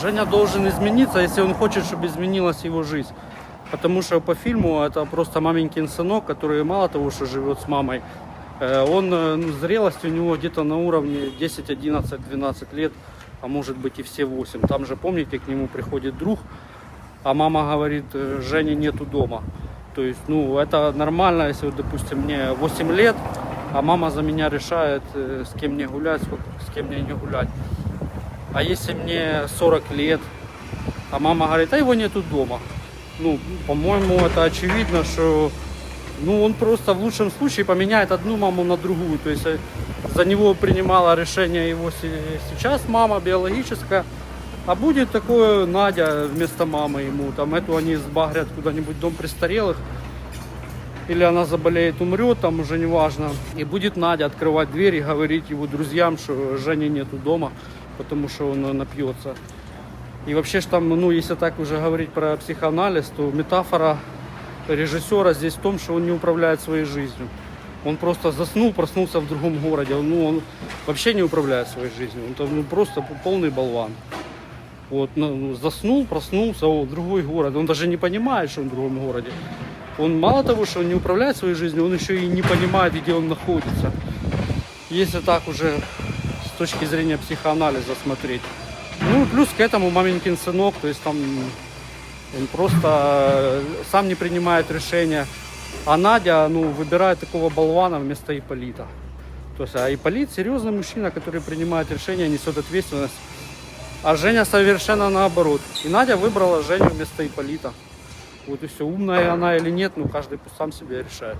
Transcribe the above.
Женя должен измениться, если он хочет, чтобы изменилась его жизнь. Потому что по фильму это просто маменькин сынок, который мало того, что живет с мамой, э, он, э, зрелость у него где-то на уровне 10, 11, 12 лет, а может быть и все 8. Там же, помните, к нему приходит друг, а мама говорит, э, Жени нету дома. То есть, ну, это нормально, если, вот, допустим, мне 8 лет, а мама за меня решает, с кем мне гулять, с кем мне не гулять. А если мне 40 лет, а мама говорит, а его нету дома. Ну, по-моему, это очевидно, что ну, он просто в лучшем случае поменяет одну маму на другую. То есть э, за него принимала решение его се- сейчас мама биологическая, а будет такое Надя вместо мамы ему. Там эту они сбагрят куда-нибудь дом престарелых. Или она заболеет, умрет, там уже не важно. И будет Надя открывать дверь и говорить его друзьям, что Жени нету дома, потому что он э, напьется. И вообще ж там, ну, если так уже говорить про психоанализ, то метафора режиссера здесь в том, что он не управляет своей жизнью. Он просто заснул, проснулся в другом городе. Ну, он вообще не управляет своей жизнью. Он там, ну, просто полный болван. Вот, ну, заснул, проснулся, о, другой город. Он даже не понимает, что он в другом городе. Он мало того, что он не управляет своей жизнью, он еще и не понимает, где он находится. Если так уже с точки зрения психоанализа смотреть. Ну, плюс к этому маменькин сынок, то есть там он просто э, сам не принимает решения. А Надя, ну, выбирает такого болвана вместо Иполита. То есть, а Иполит серьезный мужчина, который принимает решения, несет ответственность. А Женя совершенно наоборот. И Надя выбрала Женю вместо Иполита. Вот и все. Умная она или нет, ну каждый пусть сам себе решает.